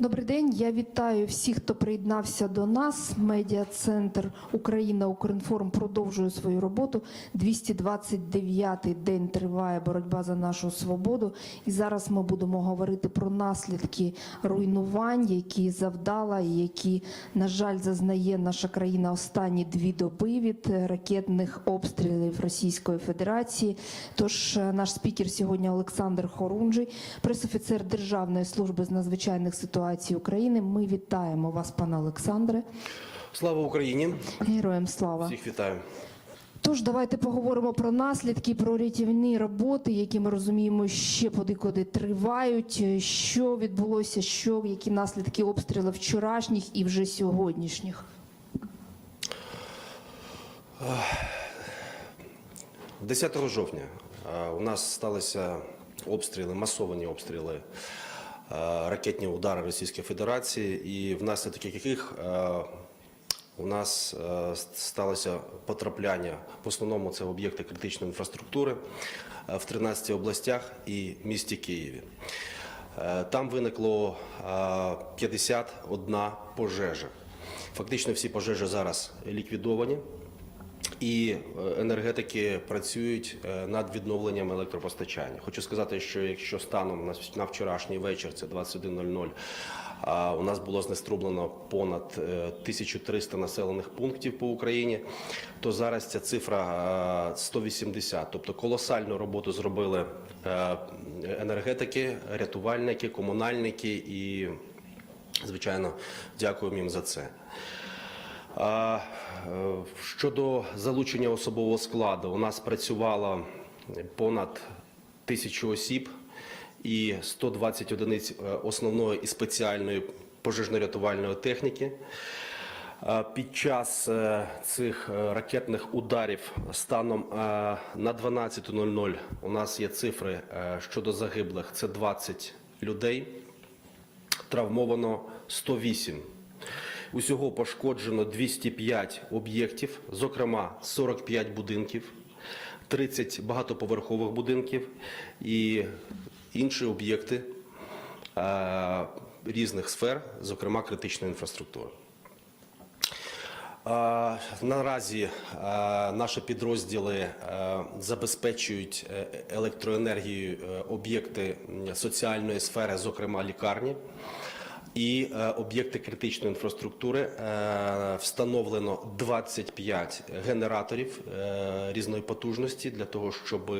Добрий день. Я вітаю всіх, хто приєднався до нас. Медіа-центр Україна Укрінформ продовжує свою роботу. 229-й день триває боротьба за нашу свободу. І зараз ми будемо говорити про наслідки руйнувань, які завдала і які, на жаль, зазнає наша країна останні дві доби від ракетних обстрілів Російської Федерації. Тож е, наш спікер сьогодні Олександр Хорунжий, пресофіцер Державної служби з надзвичайних ситуацій України. Ми вітаємо вас, пане Олександре. Слава Україні! Героям слава. Всіх вітаю. Тож давайте поговоримо про наслідки, про рятівні роботи, які ми розуміємо, ще подекуди тривають. Що відбулося, що які наслідки обстрілів вчорашніх і вже сьогоднішніх. 10 жовтня у нас сталися обстріли, масовані обстріли, ракетні удари Російської Федерації, і внаслідок яких е, у нас е, сталося потрапляння. В основному це об'єкти критичної інфраструктури е, в 13 областях і місті Києві. Е, Там виникло е, 51 пожежа. Фактично всі пожежі зараз ліквідовані. І е, енергетики працюють е, над відновленням електропостачання. Хочу сказати, що якщо станом на вчорашній вечір, це 21.00, а у нас було знеструблено понад е, 1300 населених пунктів по Україні, то зараз ця цифра е, 180. Тобто колосальну роботу зробили е, енергетики, рятувальники, комунальники і, звичайно, дякуємо їм за це. Е, Щодо залучення особового складу, у нас працювало понад тисячу осіб і 120 одиниць е, основної і спеціальної пожежно-рятувальної техніки. Е, Під час цих ракетних ударів станом на 12.00 у нас є цифри щодо загиблих. Це 20 людей, травмовано 108. Усього пошкоджено 205 об'єктів, зокрема 45 будинків, 30 багатоповерхових будинків і інші об'єкти е, різних сфер, зокрема критичної інфраструктури. Е, Наразі е, наші підрозділи забезпечують електроенергією об'єкти соціальної сфери, зокрема лікарні. І е, об'єкти критичної інфраструктури е, встановлено 25 генераторів е, різної потужності для того, щоб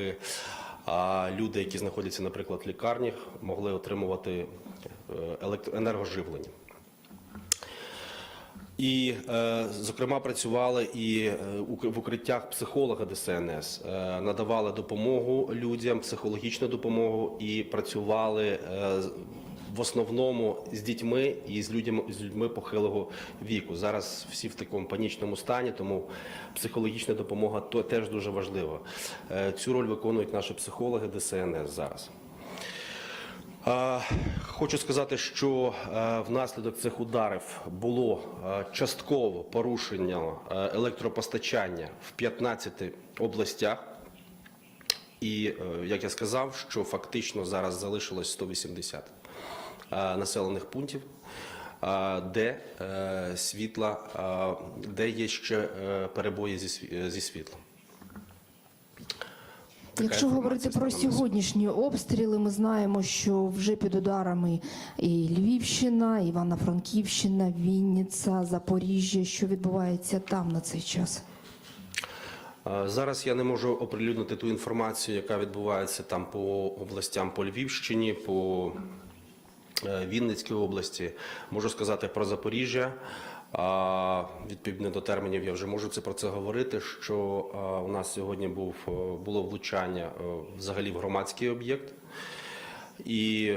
люди, які знаходяться, наприклад, в лікарнях, могли отримувати енергоживлення. І, зокрема, працювали і в укриттях психолога ДСНС, надавали допомогу людям, психологічну допомогу і працювали в основному з дітьми і з людьми, з людьми похилого віку. Зараз всі в такому панічному стані, тому психологічна допомога то теж дуже важлива. Е, Цю роль виконують наші психологи ДСНС зараз. Хочу сказати, що е, внаслідок цих ударів було е, частково порушення електропостачання в 15 областях. І як я сказав, що фактично зараз залишилось 180 е, населених пунктів, е, де е, світла, е, де є ще е, перебої зі сві- зі світлом. Якщо говорити про сьогоднішні обстріли, ми знаємо, що вже під ударами і Львівщина, Івано-Франківщина, Вінниця, Запоріжжя. Що відбувається там на цей час? Е, Зараз я не можу оприлюднити ту інформацію, яка відбувається там по областям по Львівщині, по е, Вінницькій області. Можу сказати про Запоріжжя. Відповідно до термінів я вже можу це про це говорити. Що у нас сьогодні був е, було влучання е, взагалі в громадський об'єкт, і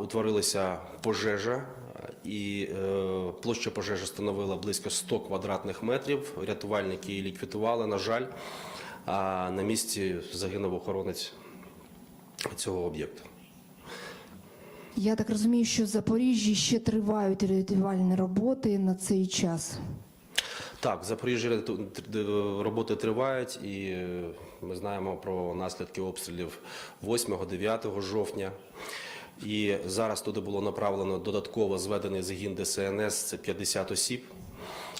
утворилася пожежа. І площа пожежі становила близько 100 квадратних метрів. Рятувальники її ліквідували. На жаль, на місці загинув охоронець цього об'єкту. Я так розумію, що в Запоріжжі ще тривають рятувальні роботи на цей час. Так, в Запоріжжі роботи тривають, і е, ми знаємо про наслідки обстрілів 8-9 жовтня. І зараз туди було направлено додатково зведений загін ДСНС, це 50 осіб,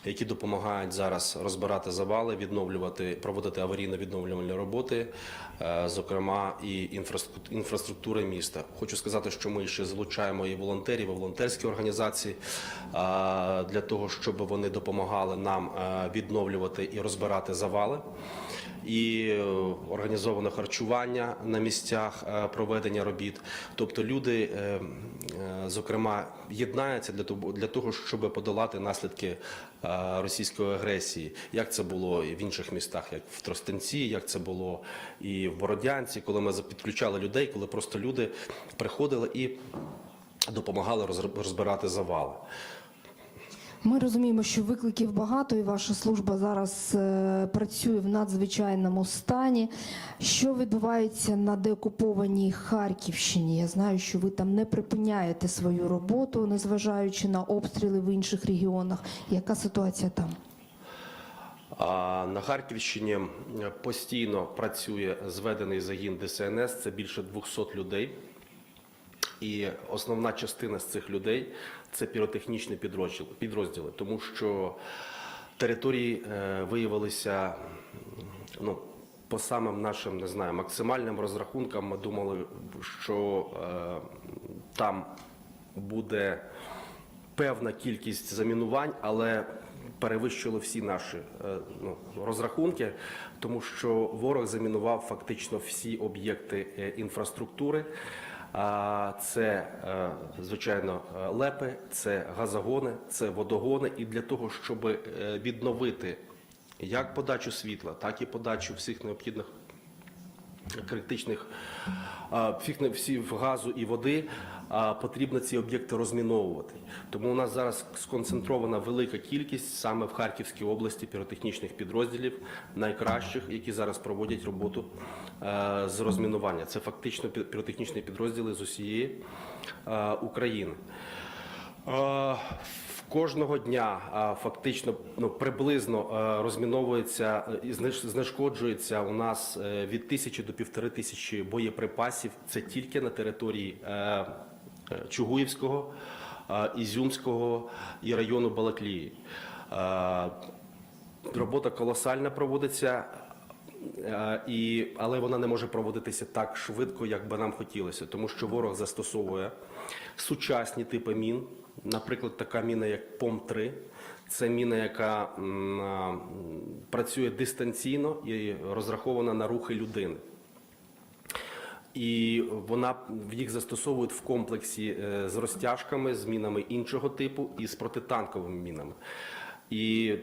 які допомагають зараз розбирати завали, відновлювати, проводити аварійно-відновлювальні роботи, е, зокрема і інфраструк- інфраструктури міста. Хочу сказати, що ми ще залучаємо і волонтерів, і волонтерські організації е, для того, щоб вони допомагали нам е, відновлювати і розбирати завали і е, організоване харчування на місцях е, проведення робіт. Тобто люди, е, зокрема, єднаються для того, щоб подолати наслідки російської агресії. Як це було і в інших містах, як в Тростянці, як це було і в Бородянці, коли ми підключали людей, коли просто люди приходили і допомагали розбирати завали. Ми розуміємо, що викликів багато, і ваша служба зараз е, працює в надзвичайному стані. Що відбувається на деокупованій Харківщині? Я знаю, що ви там не припиняєте свою роботу, незважаючи на обстріли в інших регіонах. Яка ситуація там? А на Харківщині постійно працює зведений загін ДСНС. Це більше 200 людей. І основна частина з цих людей це піротехнічні підрозділи, підрозділи тому що території е, виявилися ну, по самим нашим не знаю, максимальним розрахункам. Ми думали, що е, там буде певна кількість замінувань, але перевищило всі наші е, ну, розрахунки, тому що ворог замінував фактично всі об'єкти е, інфраструктури. Це, е, звичайно, е, лепи, це газогони, це водогони. І для того, щоб е, відновити як подачу світла, так і подачу всіх необхідних критичних всіх газу і води, потрібно ці об'єкти розміновувати. Тому у нас зараз сконцентрована велика кількість саме в Харківській області піротехнічних підрозділів, найкращих, які зараз проводять роботу е, з розмінування. Це фактично піротехнічні підрозділи з усієї е, України. Е, Кожного дня фактично ну, приблизно розміновується і знеш- знешкоджується у нас від тисячі до півтори тисячі боєприпасів. Це тільки на території Чугуївського, е, Ізюмського і району Балаклії. Е, Робота колосальна проводиться. Е, І, але вона не може проводитися так швидко, як би нам хотілося, тому що ворог застосовує сучасні типи мін. Наприклад, така міна, як ПОМ-3. Це міна, яка працює дистанційно і розрахована на рухи людини. І вона їх застосовують в комплексі е, з розтяжками, з мінами іншого типу і з протитанковими мінами. І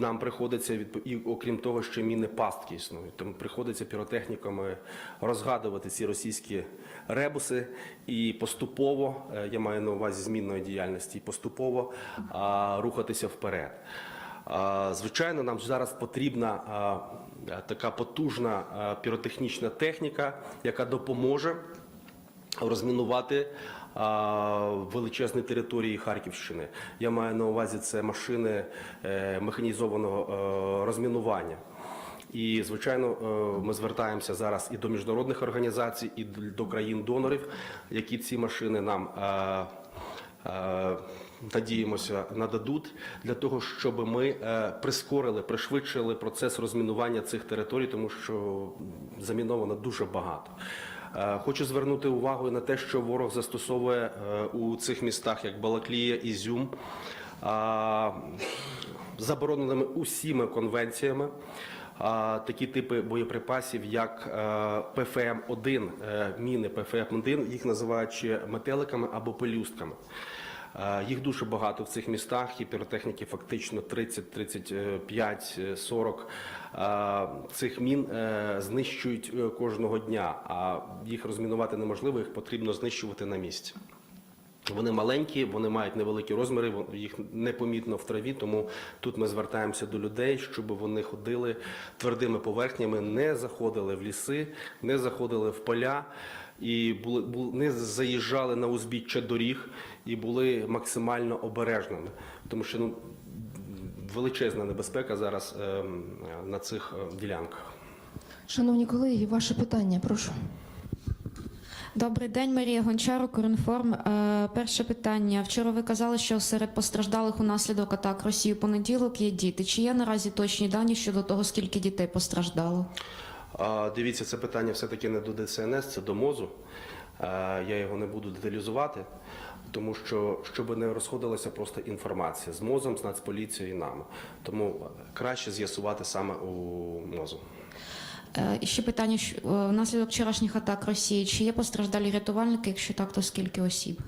нам приходиться і окрім того, що міни пастки існують. Тому приходиться піротехніками розгадувати ці російські ребуси і поступово, е, я маю на увазі змінної діяльності, поступово а, рухатися вперед. Звичайно, нам зараз потрібна така потужна піротехнічна техніка, яка допоможе розмінувати величезні території Харківщини. Я маю на увазі це машини е, механізованого е, розмінування. І звичайно, е, ми звертаємося зараз і до міжнародних організацій, і до країн-донорів, які ці машини нам. Надіємося, нададуть для того, щоб ми е, прискорили, пришвидшили процес розмінування цих територій, тому що заміновано дуже багато. Е, Хочу звернути увагу на те, що ворог застосовує е, у цих містах, як Балаклія, Ізюм, забороненими усіма конвенціями. Такі типи боєприпасів, як е, ПФМ-1, е, міни ПФМ-1, їх називають ще метеликами або пелюстками. Е, Їх дуже багато в цих містах, і піротехніки фактично 30, 35, е, 40 е, цих мін е, знищують е, кожного дня, а їх розмінувати неможливо, їх потрібно знищувати на місці. Вони маленькі, вони мають невеликі розміри, їх непомітно в траві. Тому тут ми звертаємося до людей, щоб вони ходили твердими поверхнями, не заходили в ліси, не заходили в поля і були не заїжджали на узбіччя доріг і були максимально обережними, тому що ну величезна небезпека зараз ем, на цих е, ділянках. Шановні колеги, ваше питання, прошу. Добрий день, Марія Гончар, Укрінформ. Е, Перше питання. Вчора ви казали, що серед постраждалих унаслідок атак Росії у понеділок є діти. Чи є наразі точні дані щодо того, скільки дітей постраждало? А, Дивіться, це питання все-таки не до ДСНС, це до МОЗу. Е, Я його не буду деталізувати, тому що щоб не розходилася просто інформація з МОЗом, з Нацполіцією і нами. Тому краще з'ясувати саме у МОЗу. Е, І ще питання е, внаслідок вчорашніх атак Росії. Чи є постраждалі рятувальники? Якщо так, то скільки осіб?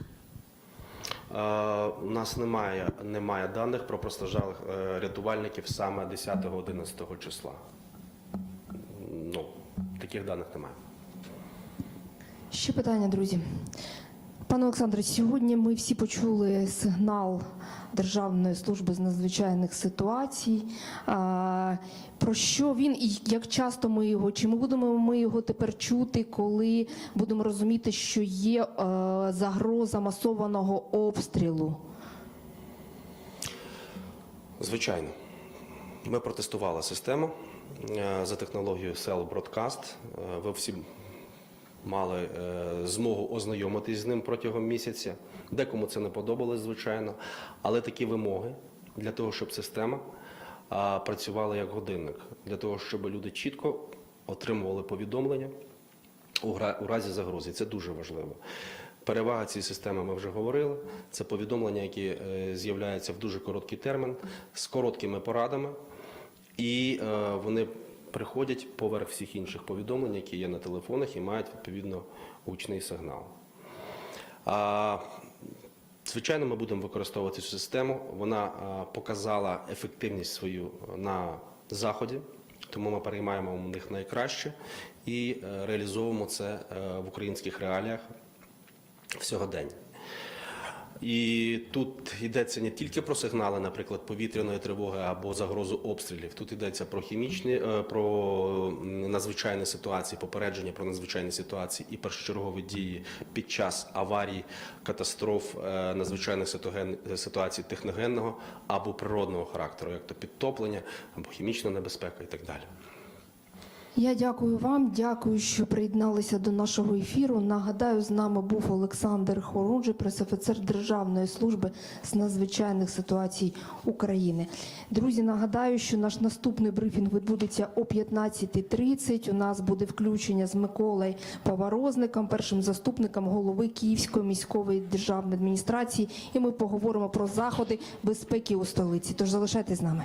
Е, У нас немає, немає даних про постраждалих е, рятувальників саме 10-11 числа. Ну, таких даних немає. Ще питання, друзі. Пане Олександре, сьогодні ми всі почули сигнал Державної служби з надзвичайних ситуацій. Про що він і як часто ми його? Чи ми будемо ми його тепер чути, коли будемо розуміти, що є е, загроза масованого обстрілу? Звичайно. Ми протестували систему е, за технологією Cell Broadcast. Е, Ви всі мали е, змогу ознайомитись з ним протягом місяця. Декому це не подобалось, звичайно, але такі вимоги для того, щоб система працювала як годинник, для того, щоб люди чітко отримували повідомлення у разі загрози. Це дуже важливо. Перевага цієї системи ми вже говорили. Це повідомлення, які е, з'являються в дуже короткий термін з короткими порадами, і е, вони приходять поверх всіх інших повідомлень, які є на телефонах і мають відповідно гучний сигнал. А, Звичайно, ми будемо використовувати цю систему. Вона показала ефективність свою на заході, тому ми переймаємо у них найкраще і е, реалізовуємо це е, в українських реаліях в сьогодення. І тут йдеться не тільки про сигнали, наприклад, повітряної тривоги або загрозу обстрілів. Тут йдеться про хімічні, е, про надзвичайні ситуації, попередження про надзвичайні ситуації і першочергові дії під час аварій, катастроф, е, надзвичайних ситуацій техногенного або природного характеру, як то підтоплення або хімічна небезпека і так далі. Я дякую вам, дякую, що приєдналися до нашого ефіру. Нагадаю, з нами був Олександр Хоруджий, пресофіцер Державної служби з надзвичайних ситуацій України. Друзі, нагадаю, що наш наступний брифінг відбудеться о 15.30. У нас буде включення з Миколою Поворозником, першим заступником голови Київської міської державної адміністрації. І ми поговоримо про заходи безпеки у столиці. Тож залишайтесь з нами.